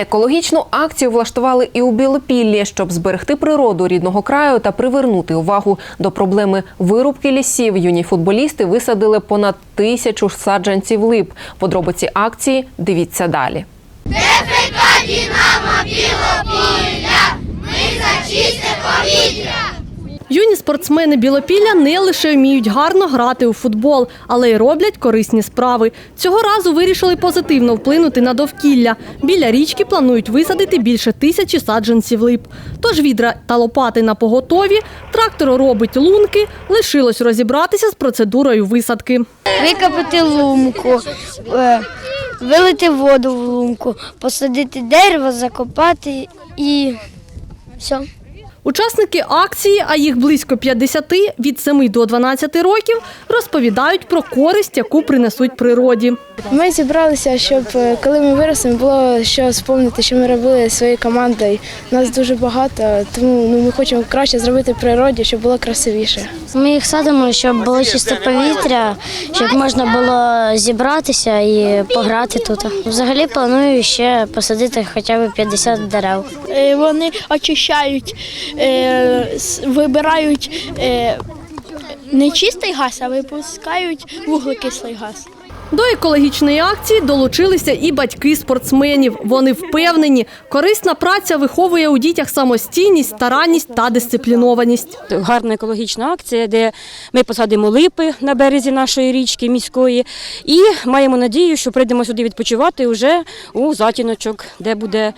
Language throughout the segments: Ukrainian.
Екологічну акцію влаштували і у Білопіллі, щоб зберегти природу рідного краю та привернути увагу до проблеми вирубки лісів. Юні футболісти висадили понад тисячу саджанців лип. Подробиці акції дивіться далі. Юні спортсмени Білопілля не лише вміють гарно грати у футбол, але й роблять корисні справи. Цього разу вирішили позитивно вплинути на довкілля. Біля річки планують висадити більше тисячі саджанців лип. Тож відра та лопати на поготові, трактор робить лунки, лишилось розібратися з процедурою висадки. викопати лунку, е, вилити воду в лунку, посадити дерево, закопати і все. Учасники акції, а їх близько 50, від 7 до 12 років, розповідають про користь, яку принесуть природі. Ми зібралися, щоб е, коли ми виростемо, було що спомнити, що ми робили своєю командою. Нас дуже багато, тому ну, ми хочемо краще зробити природі, щоб було красивіше. Ми їх садимо, щоб було чисте повітря, щоб можна було зібратися і пограти тут. Взагалі планую ще посадити хоча б 50 дерев. Е, вони очищають, е, вибирають е, не чистий газ, а випускають вуглекислий газ. До екологічної акції долучилися і батьки спортсменів. Вони впевнені, корисна праця виховує у дітях самостійність, старанність та дисциплінованість. гарна екологічна акція, де ми посадимо липи на березі нашої річки міської і маємо надію, що прийдемо сюди відпочивати вже у затіночок, де буде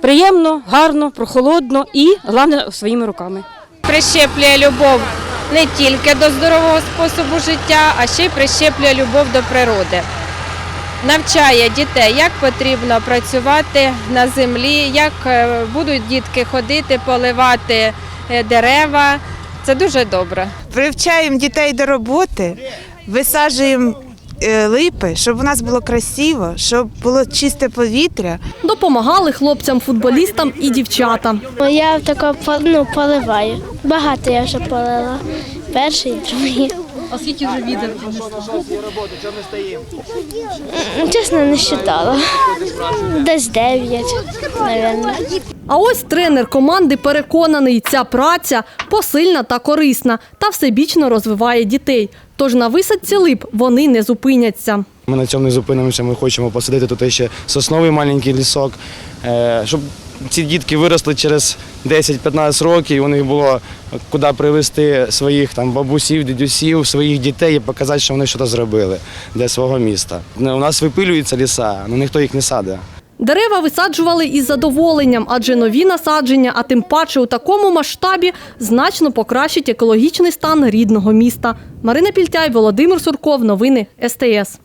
приємно, гарно, прохолодно і головне своїми руками. прищеплює любов не тільки до здорового способу життя, а ще й прищеплює любов до природи. Навчає дітей, як потрібно працювати на землі, як е, будуть дітки ходити, поливати е, дерева. Це дуже добре. Привчаємо дітей до роботи, висаджуємо липи, щоб у нас було красиво, щоб було чисте повітря. Допомагали хлопцям-футболістам і дівчатам. Я тако ну, поливаю. Багато я вже полила. Перший, другий. А скільки вже відер М, Чесно, не вважала. Десь дев'ять, мабуть. А ось тренер команди переконаний, ця праця посильна та корисна та всебічно розвиває дітей. Тож на висадці лип вони не зупиняться. Ми на цьому не зупинимося. Ми хочемо посадити тут ще сосновий маленький лісок, е, щоб ці дітки виросли через 10-15 років, у них було куди привезти своїх там бабусів, дідусів, своїх дітей і показати, що вони щось зробили для свого міста. Ну, У нас випилюються ліса, але ніхто їх не садить. Дерева висаджували із задоволенням, адже нові насадження, а тим паче у такому масштабі, значно покращить екологічний стан рідного міста. Марина Пільтяй, Володимир Сурков. Новини СТС.